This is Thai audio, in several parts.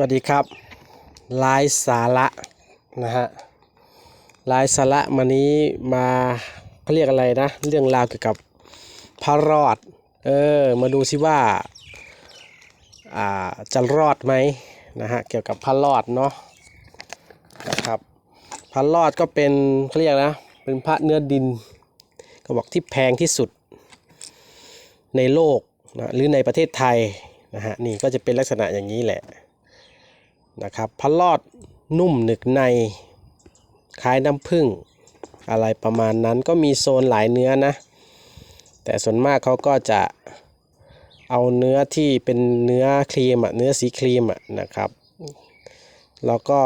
วัสดีครับลายสาระนะฮะลายสาระมานี้มาเขาเรียกอะไรนะ เรื่องราวเกี่ยวกับพระรอด เออ มาดูสิว่าอ่าจะรอดไหมนะฮะ เกี่ยวกับพระรอดเนาะนะครับพระรอดก็เป็นเขาเรียกนะ เป็นพระเนื้อดิน ก็บอกที่แพงที่สุดในโลกนะหรือในประเทศไทยนะฮะนี่ก็จะเป็นลักษณะอย่างนี้แหละ นะครับพระลอดนุ่มหนึกในคล้ายน้ำผึ้งอะไรประมาณนั้นก็มีโซนหลายเนื้อนะ แต่ส่วนมากเขาก็จะเอาเนื้อที่เป็นเนื้อครีมอะเนื้อสีครีมอะนะครับแล้วก็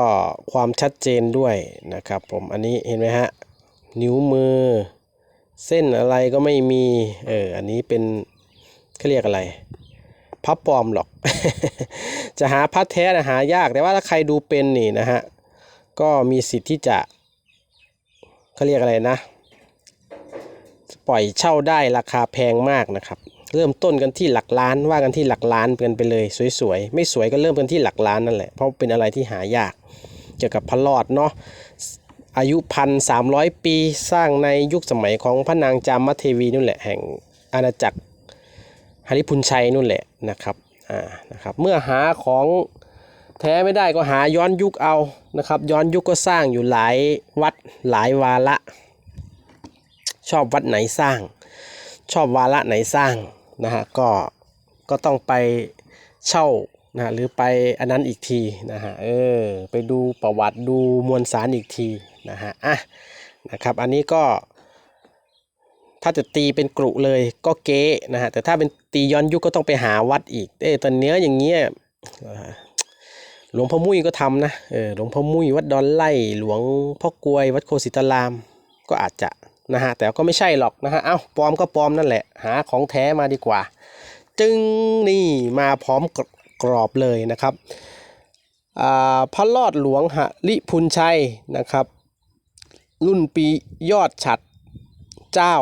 ความชัดเจนด้วยนะครับ ผมอันนี้เห็นไหมฮะนิ้วมือ เส้นอะไรก็ไม่มีเอออันนี้เป็นเขาเรียกอะไร พระปลอมหรอก จะหาพระแท้นะหายาก แต่ว่าถ้าใครดูเป็นนี่นะฮะ ก็มีสิทธิ์ที่จะเขาเรียกอะไรนะ ปล่อยเช่าได้ราคาแพงมากนะครับ เริ่มต้นกันที่หลักล้านว่ากันที่หลักล้านกันไปเลยสวยๆ ไม่สวยก็เริ่มกันที่หลักล้านนั่นแหละ เพราะเป็นอะไรที่หายาก เกี่ยวกับพระรอดเนาะอายุพันสามร้อยปีสร้างในยุคสมัยของพระนางจามเทวีนู่นแหละแห่งอาณาจักร หริพุนชัยนู่นแหละนะครับอ่านะครับเมื่อหาของแท้ไม่ได้ก็หาย้อนยุคเอานะครับ ย้อนยุคก็สร้างอยู่หลายวัดหลายวาระ ชอบวัดไหนสร้าง ชอบวาระไหนสร้างนะฮะก็ก็ต้องไปเช่านะหรือไปอันนั้นอีกทีนะฮะเออไปดูประวัติดูมวลสารอีกทีนะฮะอะนะครับอันนี้ก็ ถ้าจะตีเป็นกรุเลยก็เก๊นะฮะแต่ถ้าเป็นตีย้อนยุคก็ต้องไปหาวัดอีกเอ้ตอนเนื้ออย่างเงี้ยหลวงพ่อมุ้ยก็ทำนะเออหลวงพ่อมุ้ยวัดดอนไล่หลวงพ่อกลวยวัดโคสิตาราม ก็อาจจะนะฮะแต่ก็ไม่ใช่หรอกนะฮะเอ้าปลอมก็ปลอมนั่นแหละ หาของแท้มาดีกว่า จึงนี่มาพร้อมกรอบเลยนะครับพระลอดหลวงหริพุนชัยนะครับ รุ่นปียอดฉัดเจ้า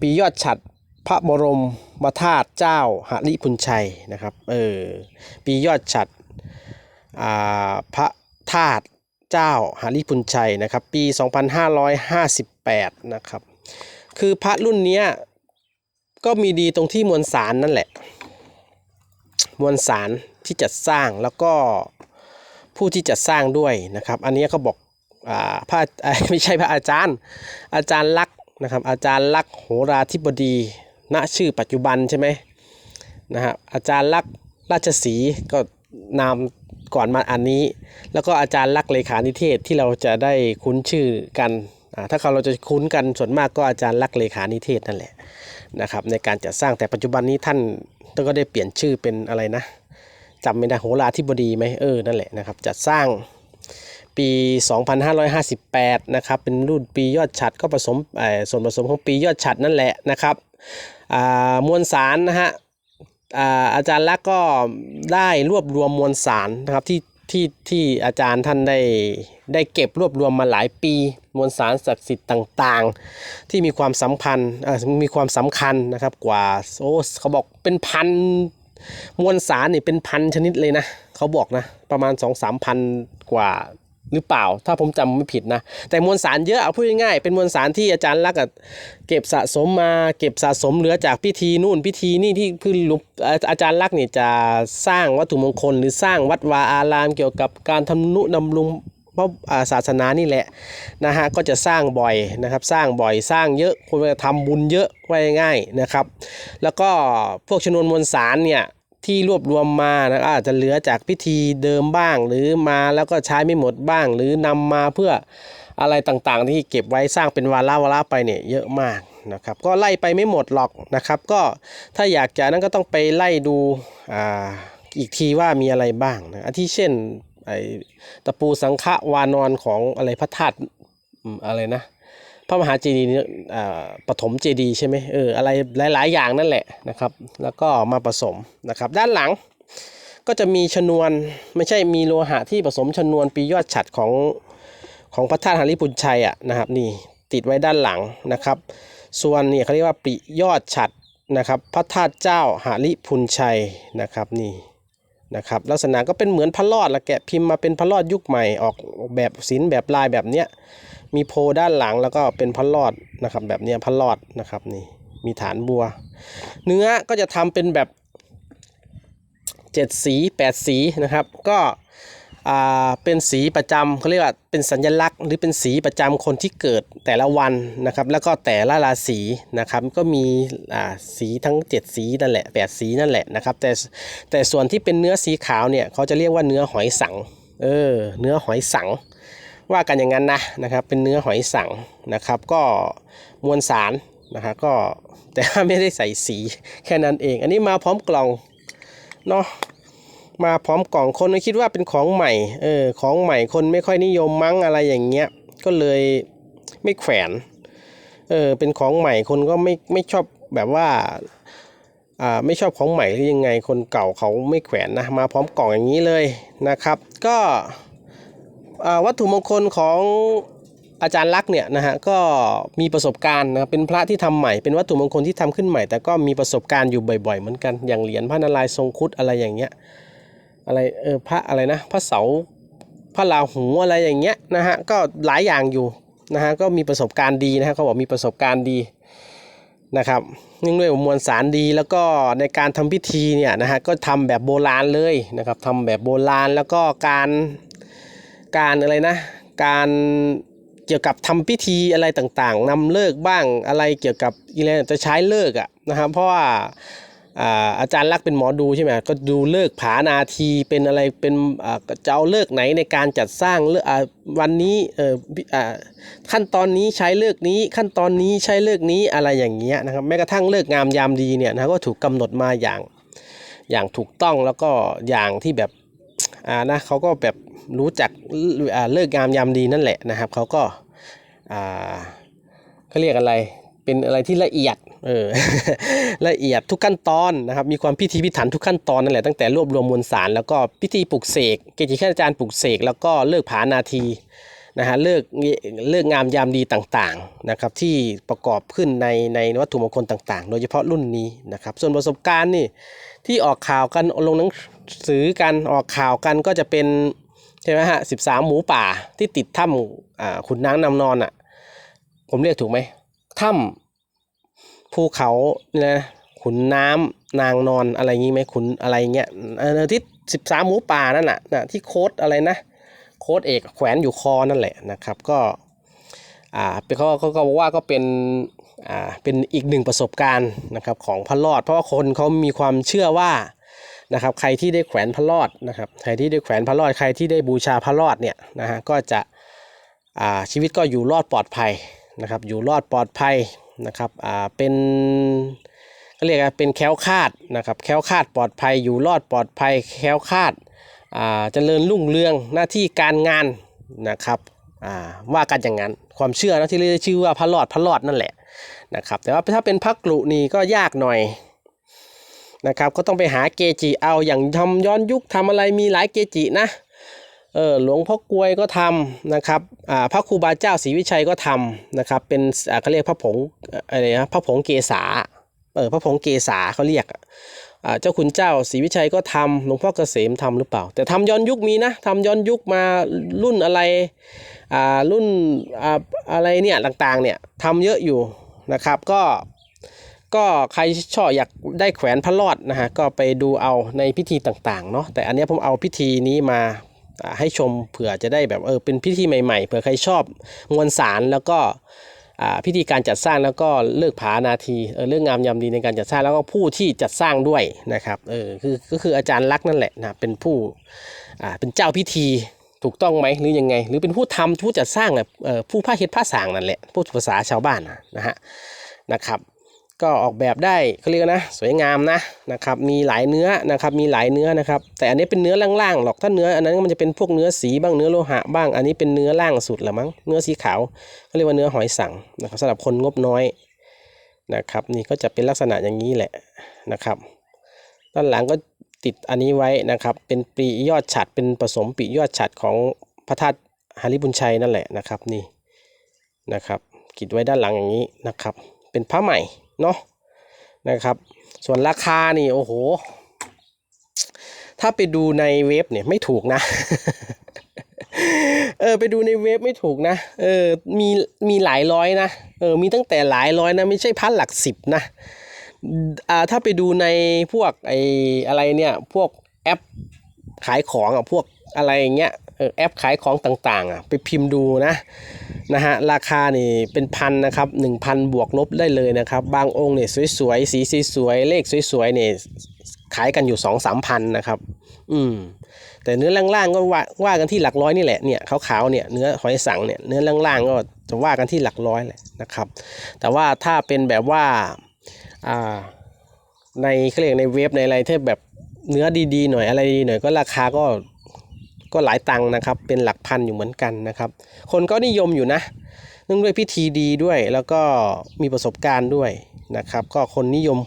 ปียอดฉัดพระบรมมาธาตุเจ้าหริพุนชัยนะครับเออปียอดฉัดพระธาตุเจ้าหริพุนชัยนะครับปี 2558นะครับคือพระรุ่นนี้ก็มีดีตรงที่มวลสารนั่นแหละ มวลสารที่จัดสร้างแล้วก็ผู้ที่จัดสร้างด้วยนะครับ อันนี้เขาบอกอ่าพระไม่ใช่พระอาจารย์ อาจารย์ลัก นะครับ อาจารย์ลักษ์โหราธิบดีณชื่อปัจจุบันใช่ไหมนะฮะอาจารย์ลักษ์ราชสีก็นามก่อนมาอันนี้ แล้วก็อาจารย์ลักษ์เลขานิเทศที่เราจะได้คุ้นชื่อกันอ่าถ้าเราจะคุ้นกันส่วนมากก็อาจารย์ลักษ์เลขานิเทศนั่นแหละนะครับในการจัดสร้างแต่ปัจจุบันนี้ท่านก็ได้เปลี่ยนชื่อเป็นอะไรนะจำไม่ได้โหราธิบดีไหมเออนั่นแหละนะครับจัดสร้าง ปี 2558 นะครับ เป็นรุ่นปียอดฉัดก็ผสมส่วนผสมของปียอดฉัดนั่นแหละนะครับมวลสารนะฮะอาอาจารย์ลักษ์ก็ได้รวบรวมมวลสารนะครับที่ที่ที่อาจารย์ท่านได้ได้เก็บรวบรวมมาหลายปี มวลสารศักดิ์สิทธิ์ต่างๆ ที่มีความสัมพันธ์มีความสำคัญนะครับกว่าโอ้เขาบอกเป็นพันมวลสารนี่เป็นพันชนิดเลยนะเขาบอกนะประมาณ2องสามพันกว่า หรือเปล่า ถ้าผมจำไม่ผิดนะ แต่มวลสารเยอะเอาพูดง่ายๆเป็นมวลสารที่อาจารย์ลักษ์เก็บสะสมมาเก็บสะสมเหลือจากพิธีนู่นพิธีนี่ที่คือหลวงอาจารย์ลักษ์เนี่ยจะสร้างวัตถุมงคล หรือสร้างวัดวาอารามเกี่ยวกับการทำนุนำรุงพราะศาสนานี่แหละนะฮะก็จะสร้างบ่อยนะครับ สร้างบ่อยสร้างเยอะคนจะทำบุญเยอะไว้ง่ายนะครับ แล้วก็พวกชนวนมวลสารเนี่ย ที่รวบรวมมานะอาจจะเหลือจากพิธีเดิมบ้าง หรือมาแล้วก็ใช้ไม่หมดบ้าง หรือนำมาเพื่ออะไรต่างๆ ที่เก็บไว้สร้างเป็นวาระวาระไปเนี่ยเยอะมากนะครับก็ไล่ไปไม่หมดหรอกนะครับ ก็ถ้าอยากจะนั้นก็ต้องไปไล่ดูอ่าอีกทีว่ามีอะไรบ้างนะอาทิเช่นไอตะปูสังฆวานอนของอะไรพระธาตุอะไรนะ พระมหาเจดีย์เนี่ยอ่าปฐมเจดีย์ใช่ไหมเอออะไรหลาย ๆ อย่างนั่นแหละนะครับ แล้วก็มาผสมนะครับ ด้านหลังก็จะมีชนวนไม่ใช่มีโลหะที่ผสมชนวนปียอดฉัดของของพระธาตุหาริพุนชัยอะนะครับนี่ติดไว้ด้านหลังนะครับ ส่วนนี่เขาเรียกว่าปิยอดฉัดนะครับพระธาตุเจ้าหาริพุนชัยนะครับนี่นะครับลักษณะก็เป็นเหมือนพระรอดละแกะพิมพ์มาเป็นพระรอดยุคใหม่ออกแบบศิลป์แบบลายแบบเนี้ย มีโพด้านหลังแล้วก็เป็นพระรอดนะครับ แบบนี้พระรอดนะครับนี่มีฐานบัว เนื้อก็จะทำเป็นแบบเจ็ดสีแปดสีนะครับ ก็อ่าเป็นสีประจำเขาเรียกว่าเป็นสัญลักษณ์หรือเป็นสีประจำคนที่เกิดแต่ละวันนะครับ แล้วก็แต่ละราศีนะครับ ก็มีอ่าสีทั้ง 7 สีนั่นแหละ8สีนั่นแหละนะครับ แต่แต่ส่วนที่เป็นเนื้อสีขาวเนี่ยเขาจะเรียกว่าเนื้อหอยสังเออเนื้อหอยสัง ว่ากันอย่างนั้นนะนะครับ เป็นเนื้อหอยสังนะครับ ก็มวลสารนะครับก็แต่ไม่ได้ใส่สีแค่นั้นเอง อันนี้มาพร้อมกล่องเนาะมาพร้อมกล่องคนคิดว่าเป็นของใหม่เออของใหม่คนไม่ค่อยนิยมมั้งอะไรอย่างเงี้ยก็เลยไม่แขวนเออเป็นของใหม่คนก็ไม่ไม่ชอบแบบว่าอ่าไม่ชอบของใหม่หรือยังไงคนเก่าเขาไม่แขวนนะมาพร้อมกล่องอย่างนี้เลยนะครับ ก็ วัตถุมงคลของอาจารย์ลักษ์เนี่ยนะฮะก็มีประสบการณ์นะครับเป็นพระที่ทำใหม่เป็นวัตถุมงคลที่ทำขึ้นใหม่ แต่ก็มีประสบการณ์อยู่บ่อยๆ เหมือนกันอย่างเหรียญพระนารายณ์ทรงคุดอะไรอย่างเงี้ยอะไรเออพระอะไรนะพระเสาพระราหูอะไรอย่างเงี้ยนะฮะก็หลายอย่างอยู่นะฮะก็มีประสบการณ์ดีนะฮะเขาบอกมีประสบการณ์ดีนะครับเนื่องด้วยมวลสารดีแล้วก็ในการทำพิธีเนี่ยนะฮะก็ทำแบบโบราณเลยนะครับทำแบบโบราณแล้วก็การ การอะไรนะ การเกี่ยวกับทำพิธีอะไรต่างๆนำเลิกบ้างอะไรเกี่ยวกับอะไรจะใช้เลิกอะนะครับเพราะว่าอาจารย์ลักษ์เป็นหมอดูใช่ไหมก็ดูเลิกผานาทีเป็นอะไรเป็นจะเอาเลิกไหนในการจัดสร้างเวันนี้ขั้นตอนนี้ใช้เลิกนี้ขั้นตอนนี้ใช้เลิกนี้อะไรอย่างเงี้ยนะครับแม้กระทั่งเลิกงามยามดีเนี่ยนะก็ถูกกำหนดมาอย่างอย่างถูกต้องแล้วก็อย่างที่แบบอ่านะเขาก็แบบ รู้จักเลิกงามยามดีนั่นแหละนะครับเขาก็เขาเรียกอะไรเป็นอะไรที่ละเอียดเออละเอียดทุกขั้นตอนนะครับมีความพิธีพิถันทุกขั้นตอนนั่นแหละตั้งแต่รวบรวมมวลสารแล้วก็พิธีปลุกเสกเกจิอาจารย์ปลุกเสกแล้วก็เลิกผานาทีนะฮะเลิกเลิกงามยามดีต่างๆนะครับที่ประกอบขึ้นในในวัตถุมงคลต่างๆ โดยเฉพาะรุ่นนี้นะครับส่วนประสบการณ์นี่ที่ออกข่าวกันลงหนังสือกันออกข่าวกันก็จะเป็น ช่ไหมฮะสิบสามหมูป่าที่ติดถ้ำขุนนางนำนอนอะ ผมเรียกถูกไหมถ้ำภูเขาเนี่ยนะขุนน้ำนางนอนอะไรงี้ไหมขุนอะไรเงี้ยที่สิบสามหมูป่านั่นน่ะนะที่โค้ดอะไรนะ โค้ดเอกแขวนอยู่คอนั่นแหละนะครับ ก็อ่าเป็นเขาเขาก็บอกว่าก็เป็นอ่าเป็นอีกหนึ่งประสบการณ์นะครับของพระรอด เพราะว่าคนเขามีความเชื่อว่า นะครับใครที่ได้แขวนพระรอดนะครับใครที่ได้แขวนพระรอดใครที่ได้บูชาพระรอดเนี่ยนะฮะก็จะอ่าชีวิตก็อยู่รอดปลอดภัยนะครับอยู่รอดปลอดภัยนะครับอ่าเป็นเขาเรียกเป็นแค้วคาดนะครับแค้วคาดปลอดภัยอยู่รอดปลอดภัยแค้วคาดอ่าเจริญรุ่งเรืองหน้าที่การงานนะครับอ่าว่ากันอย่างนั้นความเชื่อนะที่เรียกชื่อว่าพระรอดพระรอดนั่นแหละนะครับแต่ว่าถ้าเป็นพระกลุนี่ก็ยากหน่อย นะครับก็ต้องไปหาเกจิเอาอย่างทำย้อนยุคทำอะไรมีหลายเกจินะเออหลวงพ่อกลวยก็ทำนะครับอ่าพระครูบาเจ้าศรีวิชัยก็ทำนะครับเป็นอ่าเขาเรียกพระผงอะไรนะพระผงเกษาเออพระผงเกษาเขาเรียกอะอ่าเจ้าคุณเจ้าศรีวิชัยก็ทำหลวงพ่อเกษมทำหรือเปล่า แต่ทำย้อนยุคมีนะทำย้อนยุคมารุ่นอะไรอ่ารุ่นอ่าอะไรเนี่ยต่างๆเนี่ยทำเยอะอยู่นะครับก็ ก็ใครชอบอยากได้แขวนพระรอดนะฮะก็ไปดูเอาในพิธีต่างๆเนาะแต่อันนี้ผมเอาพิธีนี้มาให้ชมเผื่อจะได้แบบเออเป็นพิธีใหม่ๆเผื่อใครชอบมวลสารแล้วก็พิธีการจัดสร้างแล้วก็เลิกผานาทีเออเรื่องงามยามดีในการจัดสร้างแล้วก็ผู้ที่จัดสร้างด้วยนะครับเออคือก็คืออาจารย์ลักษ์นั่นแหละนะเป็นผู้อ่าเป็นเจ้าพิธีถูกต้องไหมหรือยังไง หรือเป็นผู้ทำผู้จัดสร้างแหละเออผู้ผ้าเฮ็ดผ้าสางนั่นแหละผู้ภาษาชาวบ้านนะฮะนะครับ ก็ออกแบบได้เขาเรียกนะสวยงามนะนะครับมีหลายเนื้อนะครับมีหลายเนื้อนะครับแต่อันนี้เป็นเนื้อล่างๆหรอกถ้าเนื้ออันนั้นมันจะเป็นพวกเนื้อสีบ้างเนื้อโลหะบ้างอันนี้เป็นเนื้อล่างสุดละมั้งเนื้อสีขาวเขาเรียกว่าเนื้อหอยสังนะครับสำหรับคนงบน้อยนะครับนี่ก็จะเป็นลักษณะอย่างนี้แหละนะครับด้านหลังก็ติดอันนี้ไว้นะครับเป็นปียอดฉัดเป็นผสมปียอดฉัดของพระธาตุหาริบุญชัยนั่นแหละนะครับนี่นะครับกิดไว้ด้านหลังอย่างนี้นะครับ เป็นผ้าใหม่ เนาะนะครับ ส่วนราคานี่โอ้โห ถ้าไปดูในเว็บเนี่ยไม่ถูกนะ เออไปดูในเว็บไม่ถูกนะ เออมีมีหลายร้อยนะ เออมีตั้งแต่หลายร้อยนะ ไม่ใช่พันหลักสิบนะ อ่าถ้าไปดูในพวกไออะไรเนี่ย พวกแอปขายของอะพวกอะไรอย่างเงี้ย แอปขายของต่างๆอะไปพิมพ์ดูนะนะฮะราคานี่เป็นพันนะครับหนึ่งพันบวกลบได้เลยนะครับ บางองค์เนี่ยสวยๆสีสวยๆเลขสวยๆเนี่ยขายกันอยู่สองสามพันนะครับ อืม แต่เนื้อล่างๆก็ว่าว่ากันที่หลักร้อยนี่แหละ เนี่ยขาวๆเนี่ยเนื้อหอยสังเนี่ยเนื้อล่างๆก็จะว่ากันที่หลักร้อยแหละนะครับ แต่ว่าถ้าเป็นแบบว่า อ่า ในเขาเรียกในเว็บในอะไรที่แบบเนื้อดีๆหน่อยอะไรดีหน่อยก็ราคาก็ ก็หลายตังค์นะครับ เป็นหลักพันอยู่เหมือนกันนะครับ คนก็นิยมอยู่นะเนื่องด้วยพิธีดีด้วยแล้วก็มีประสบการณ์ด้วยนะครับ ก็คนนิยม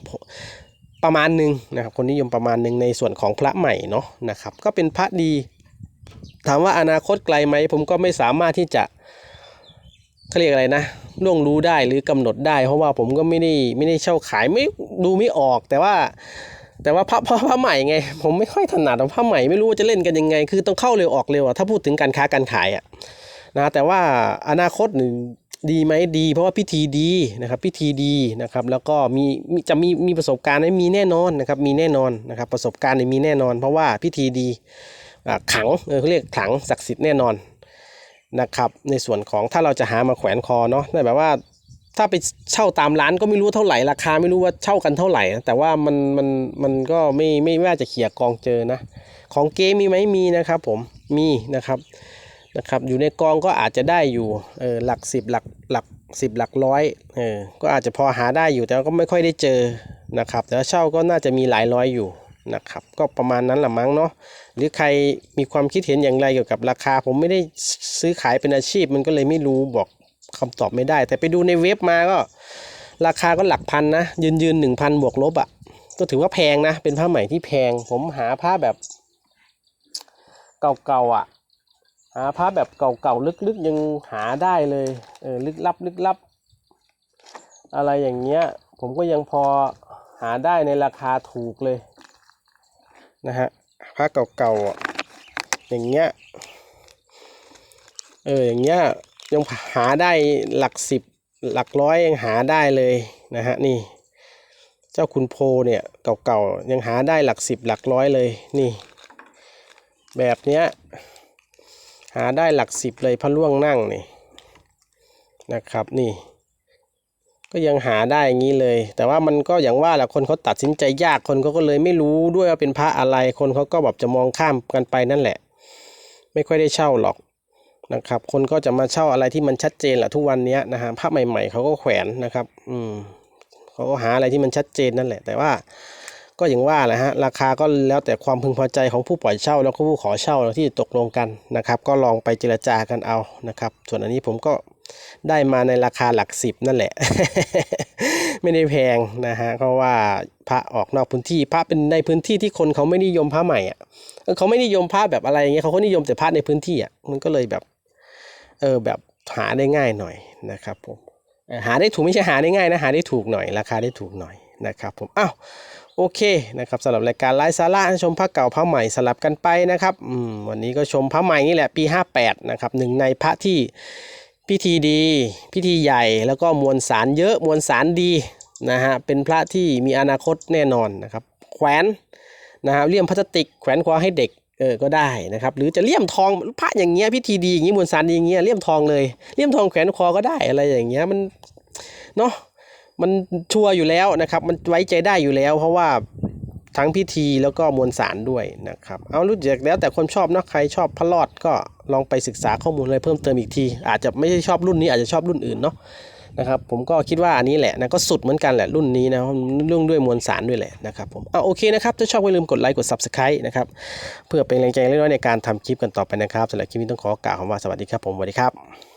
ประมาณหนึ่งนะครับคนนิยมประมาณหนึ่งในส่วนของพระใหม่เนาะนะครับ ก็เป็นพระดี ถามว่าอนาคตไกลไหม ผมก็ไม่สามารถที่จะเขาเรียกอะไรนะล่วงรู้ได้หรือกำหนดได้ เพราะว่าผมก็ไม่ได้ไม่ได้เช่าขายไม่ดูไม่ออกแต่ว่า แต่ว่าพระพระพระใหม่ไง ผมไม่ค่อยถนัดพระใหม่ไม่รู้ว่าจะเล่นกันยังไง คือต้องเข้าเร็วออกเร็วอะถ้าพูดถึงการค้าการขายอะนะแต่ว่าอนาคตหนี่งดีไหมดี เพราะว่าพิธีดีนะครับพิธีดีนะครับแล้วก็มีมีจะมีมีประสบการณ์มีแน่นอนนะครับมีแน่นอนนะครับประสบการณ์มีแน่นอน เพราะว่าพิธีดีอ่าขังเออเขาเรียกขังศักดิ์สิทธิ์แน่นอนนะครับในส่วนของถ้าเราจะหามาแขวนคอเนาะแต่แบบว่า ถ้าไปเช่าตามร้านก็ไม่รู้เท่าไหร่ราคาไม่รู้ว่าเช่ากันเท่าไหร่นะแต่ว่ามันมันมันก็ไม่ไม่ว่าจะเขี่ยกองเจอนะ ของเกมมีไหมมีนะครับ ผมมีนะครับนะครับอยู่ในกองก็อาจจะได้อยู่เออหลักสิบหลักหลักสิบหลักร้อยเออก็อาจจะพอหาได้อยู่แต่ก็ไม่ค่อยได้เจอนะครับแต่เช่าก็น่าจะมีหลายร้อยอยู่นะครับก็ประมาณนั้นแหละมั้งเนาะหรือใครมีความคิดเห็นอย่างไรเกี่ยวกับราคา ผมไม่ได้ซื้อขายเป็นอาชีพมันก็เลยไม่รู้บอก คำตอบไม่ได้ แต่ไปดูในเว็บมาก็ ราคาก็หลักพันนะยืนยืนหนึ่งพันบวกลบอะ่ะก็ถือว่าแพงนะ เป็นผ้าใหม่ที่แพง ผมหาผ้าแบบเก่าๆอะ่ะ หาผ้าแบบเก่าๆลึกๆยังหาได้เลยเออลึกลับลึกลับ อะไรอย่างเงี้ย ผมก็ยังพอหาได้ในราคาถูกเลยนะฮะผ้าเก่าๆอย่างเงี้ยเอออย่างเงี้ย ยังหาได้หลักสิบหลักร้อยยังหาได้เลยนะฮะนี่ เจ้าคุณโพเนี่ยเก่าๆยังหาได้หลักสิบหลักร้อยเลยนี่ แบบเนี้ยหาได้หลักสิบเลยพระล่วงนั่งนี่นะครับนี่ก็ยังหาได้อย่างนี้เลย แต่ว่ามันก็อย่างว่าแหละคนเขาตัดสินใจยากคนเขาก็เลยไม่รู้ด้วยว่าเป็นพระอะไรคนเขาก็แบบจะมองข้ามกันไปนั่นแหละ ไม่ค่อยได้เช่าหรอก นะครับ คนก็จะมาเช่าอะไรที่มันชัดเจนแหละทุกวันนี้นะฮะภาพใหม่ๆเขาก็แขวนนะครับ อืมเขาก็หาอะไรที่มันชัดเจนนั่นแหละ แต่ว่าก็อย่างว่าแหละฮะราคาก็แล้วแต่ความพึงพอใจของผู้ปล่อยเช่า แล้วก็ผู้ขอเช่าที่ตกลงกันนะครับ ก็ลองไปเจรจากันเอานะครับ ส่วนอันนี้ผมก็ได้มาในราคาหลักสิบนั่นแหละ ไม่ได้แพงนะฮะเพราะว่าพระออกนอกพื้นที่พระเป็นในพื้นที่ที่คนเขาไม่นิยมพระใหม่อะเขาไม่นิยมพระแบบอะไรอย่างเงี้ยเขาก็นิยมแต่พระในพื้นที่อะมันก็เลยแบบ เออแบบหาได้ง่ายหน่อยนะครับผมหาได้ถูกไม่ใช่หาได้ง่ายนะหาได้ถูกหน่อยราคาได้ถูกหน่อยนะครับผมอ้าวโอเคนะครับสำหรับรายการไลฟ์สาระชมพระเก่าพระใหม่สลับกันไปนะครับวันนี้ก็ชมพระใหม่นี่แหละปี 58นะครับหนึ่งในพระที่พิธีดี พิธีใหญ่แล้วก็มวลสารเยอะมวลสารดีนะฮะเป็นพระที่มีอนาคตแน่นอนนะครับแขวนนะครับเลี่ยมพลาสติกแขวนคอให้เด็ก เออก็ได้นะครับหรือจะเลี่ยมทองพระอย่างเงี้ยพิธีดีอย่างงี้มวลสารดีอย่างเงี้ยเลี่ยมทองเลยเลี่ยมทองแขวนคอก็ได้อะไรอย่างเงี้ยมันเนาะมันชัวร์อยู่แล้วนะครับ มันไว้ใจได้อยู่แล้ว เพราะว่าทั้งพิธีแล้วก็มวลสารด้วยนะครับ เอารู้จักแล้วแต่คนชอบเนาะใครชอบพระรอดก็ลองไปศึกษาข้อมูลอะไรเพิ่มเติมอีกที อาจจะไม่ใช่ชอบรุ่นนี้อาจจะชอบรุ่นอื่นเนาะ นะครับผมก็คิดว่าอันนี้แหละนะก็สุดเหมือนกันแหละรุ่นนี้นะเรื่องด้วยมวลสารด้วยแหละนะครับผมเอาโอเคนะครับถ้าชอบก็ลืมกดไลค์กด subscribe นะครับเพื่อเป็นแรงใจเล็กน้อยในการทำคลิปกันต่อไปนะครับสำหรับคลิปนี้ต้องขอกล่าวคำว่าสวัสดีครับผมสวัสดีครับ